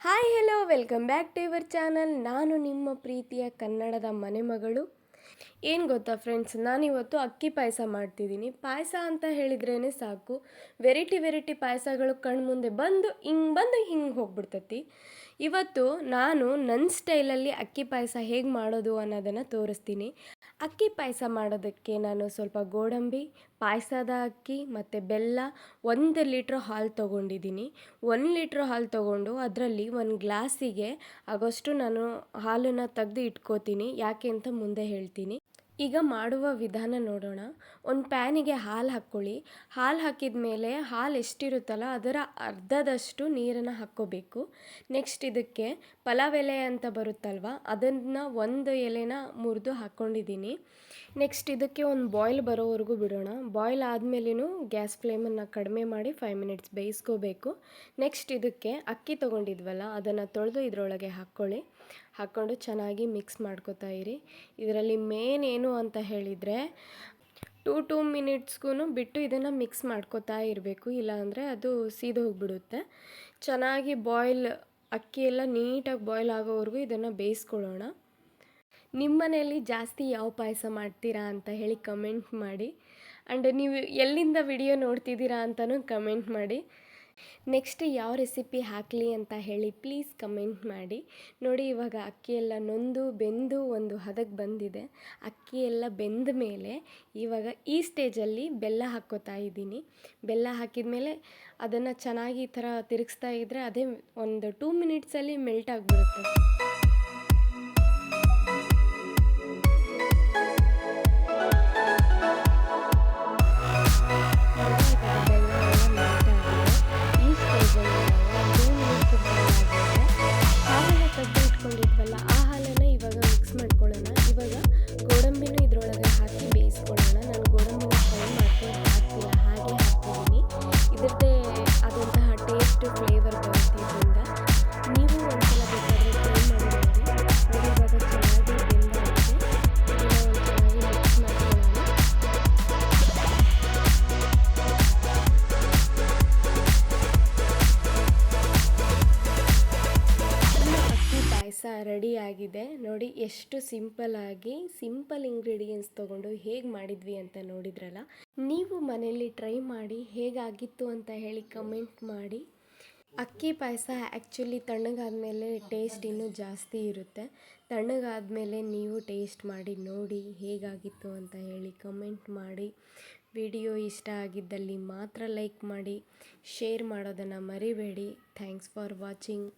Hi hello welcome back to your channel ನಾನು ನಿಮ್ಮ ಪ್ರೀತಿಯ ಕನ್ನಡದ ಮನೆಮಗಳು ಏನು ಗೊತ್ತಾ ಫ್ರೆಂಡ್ಸ್ ನಾನಿವತ್ತು ಅಕ್ಕಿ ಪಾಯಸ ಮಾಡ್ತಿದ್ದೀನಿ. ಪಾಯಸ ಅಂತ ಹೇಳಿದ್ರೇ ಸಾಕು. ವೆರೈಟಿ ವೆರೈಟಿ ಪಾಯಸಗಳು ಕಣ್ಮುಂದೆ ಬಂದು ಹಿಂಗೆ ಬಂದು ಹಿಂಗೆ ಹೋಗ್ಬಿಡ್ತತಿ. ಇವತ್ತು ನಾನು ನನ್ನ ಸ್ಟೈಲಲ್ಲಿ ಅಕ್ಕಿ ಪಾಯಸ ಹೇಗೆ ಮಾಡೋದು ಅನ್ನೋದನ್ನು ತೋರಿಸ್ತೀನಿ. ಅಕ್ಕಿ ಪಾಯಸ ಮಾಡೋದಕ್ಕೆ ನಾನು ಸ್ವಲ್ಪ ಗೋಡಂಬಿ, ಪಾಯಸದ ಅಕ್ಕಿ ಮತ್ತು ಬೆಲ್ಲ ಒಂದು ಲೀಟ್ರ್ ಹಾಲು ತೊಗೊಂಡಿದ್ದೀನಿ. ಒಂದು ಲೀಟ್ರ್ ಹಾಲು ತೊಗೊಂಡು ಅದರಲ್ಲಿ ಒಂದು ಗ್ಲಾಸಿಗೆ ಆಗೋಷ್ಟು ನಾನು ಹಾಲನ್ನು ತೆಗೆದು ಇಟ್ಕೋತೀನಿ. ಯಾಕೆ ಅಂತ ಮುಂದೆ ಹೇಳ್ತೀನಿ. ಈಗ ಮಾಡುವ ವಿಧಾನ ನೋಡೋಣ. ಒಂದು ಪ್ಯಾನಿಗೆ ಹಾಲು ಹಾಕ್ಕೊಳ್ಳಿ. ಹಾಲು ಹಾಕಿದ ಮೇಲೆ ಹಾಲು ಎಷ್ಟಿರುತ್ತಲ್ಲ ಅದರ ಅರ್ಧದಷ್ಟು ನೀರನ್ನು ಹಾಕ್ಕೋಬೇಕು. ನೆಕ್ಸ್ಟ್ ಇದಕ್ಕೆ ಪಲಾವ್ ಎಲೆ ಅಂತ ಬರುತ್ತಲ್ವ, ಅದನ್ನು ಒಂದು ಎಲೆನ ಮುರಿದು ಹಾಕ್ಕೊಂಡಿದ್ದೀನಿ ನೆಕ್ಸ್ಟ್ ಇದಕ್ಕೆ ಒಂದು ಬಾಯ್ಲ್ ಬರೋವರೆಗೂ ಬಿಡೋಣ. ಬಾಯ್ಲ್ ಆದಮೇಲೇ ಗ್ಯಾಸ್ ಫ್ಲೇಮನ್ನು ಕಡಿಮೆ ಮಾಡಿ ಫೈವ್ ಮಿನಿಟ್ಸ್ ಬೇಯಿಸ್ಕೋಬೇಕು. ನೆಕ್ಸ್ಟ್ ಇದಕ್ಕೆ ಅಕ್ಕಿ ತೊಗೊಂಡಿದ್ವಲ್ಲ, ಅದನ್ನು ತೊಳೆದು ಇದರೊಳಗೆ ಹಾಕ್ಕೊಳ್ಳಿ. ಹಾಕ್ಕೊಂಡು ಚೆನ್ನಾಗಿ ಮಿಕ್ಸ್ ಮಾಡ್ಕೋತಾ ಇರಿ. ಇದರಲ್ಲಿ ಮೇನ್ ಏನು ಅಂತ ಹೇಳಿದರೆ ಟೂ ಟೂ ಮಿನಿಟ್ಸ್ಗೂ ಬಿಟ್ಟು ಇದನ್ನು ಮಿಕ್ಸ್ ಮಾಡ್ಕೋತಾ ಇರಬೇಕು. ಇಲ್ಲಾಂದರೆ ಅದು ಸೀದು ಹೋಗಿಬಿಡುತ್ತೆ. ಚೆನ್ನಾಗಿ ಬಾಯ್ಲ್ ಅಕ್ಕಿ ಎಲ್ಲ ನೀಟಾಗಿ ಬಾಯ್ಲ್ ಆಗೋವರೆಗೂ ಇದನ್ನು ಬೇಯಿಸ್ಕೊಳ್ಳೋಣ. ನಿಮ್ಮ ಮನೆಯಲ್ಲಿ ಜಾಸ್ತಿ ಯಾವ ಪಾಯಸ ಮಾಡ್ತೀರಾ ಅಂತ ಹೇಳಿ ಕಮೆಂಟ್ ಮಾಡಿ. ಆ್ಯಂಡ್ ನೀವು ಎಲ್ಲಿಂದ ವಿಡಿಯೋ ನೋಡ್ತಿದ್ದೀರಾ ಅಂತಲೂ ಕಮೆಂಟ್ ಮಾಡಿ. ನೆಕ್ಸ್ಟ್ ಯಾವ ರೆಸಿಪಿ ಹಾಕಲಿ ಅಂತ ಹೇಳಿ ಪ್ಲೀಸ್ ಕಮೆಂಟ್ ಮಾಡಿ. ನೋಡಿ ಇವಾಗ ಅಕ್ಕಿ ಎಲ್ಲ ನೊಂದು ಬೆಂದು ಒಂದು ಹದಕ್ಕೆ ಬಂದಿದೆ. ಅಕ್ಕಿ ಎಲ್ಲ ಬೆಂದ ಮೇಲೆ ಇವಾಗ ಈ ಸ್ಟೇಜಲ್ಲಿ ಬೆಲ್ಲ ಹಾಕ್ಕೋತಾ ಇದ್ದೀನಿ. ಬೆಲ್ಲ ಹಾಕಿದ ಮೇಲೆ ಅದನ್ನು ಚೆನ್ನಾಗಿ ಈ ಥರ ತಿರುಗಿಸ್ತಾ ಇದ್ದರೆ ಅದೇ ಒಂದು ಟೂ ಮಿನಿಟ್ಸಲ್ಲಿ ಮೆಲ್ಟ್ ಆಗಿಬಿಡುತ್ತೆ. ಗೋಡಂಬಿನೂ ಇದರೊಳಗೆ ರೆಡಿಯಾಗಿದೆ ನೋಡಿ ಎಷ್ಟು ಸಿಂಪಲ್ ಆಗಿ ಸಿಂಪಲ್ ಇಂಗ್ರೀಡಿಯೆಂಟ್ಸ್ ತೊಗೊಂಡು ಹೇಗೆ ಮಾಡಿದ್ವಿ ಅಂತ ನೋಡಿದ್ರಲ್ಲ. ನೀವು ಮನೆಯಲ್ಲಿ ಟ್ರೈ ಮಾಡಿ ಹೇಗಾಗಿತ್ತು ಅಂತ ಹೇಳಿ ಕಮೆಂಟ್ ಮಾಡಿ. ಅಕ್ಕಿ ಪಾಯಸ ಆ್ಯಕ್ಚುಲಿ ತಣ್ಣಗಾದಮೇಲೆ ಟೇಸ್ಟ್ ಇನ್ನೂ ಜಾಸ್ತಿ ಇರುತ್ತೆ. ತಣ್ಣಗಾದಮೇಲೆ ನೀವು ಟೇಸ್ಟ್ ಮಾಡಿ ನೋಡಿ ಹೇಗಾಗಿತ್ತು ಅಂತ ಹೇಳಿ ಕಮೆಂಟ್ ಮಾಡಿ. ವಿಡಿಯೋ ಇಷ್ಟ ಆಗಿದ್ದಲ್ಲಿ ಮಾತ್ರ ಲೈಕ್ ಮಾಡಿ. ಶೇರ್ ಮಾಡೋದನ್ನು ಮರಿಬೇಡಿ. Thanks for watching.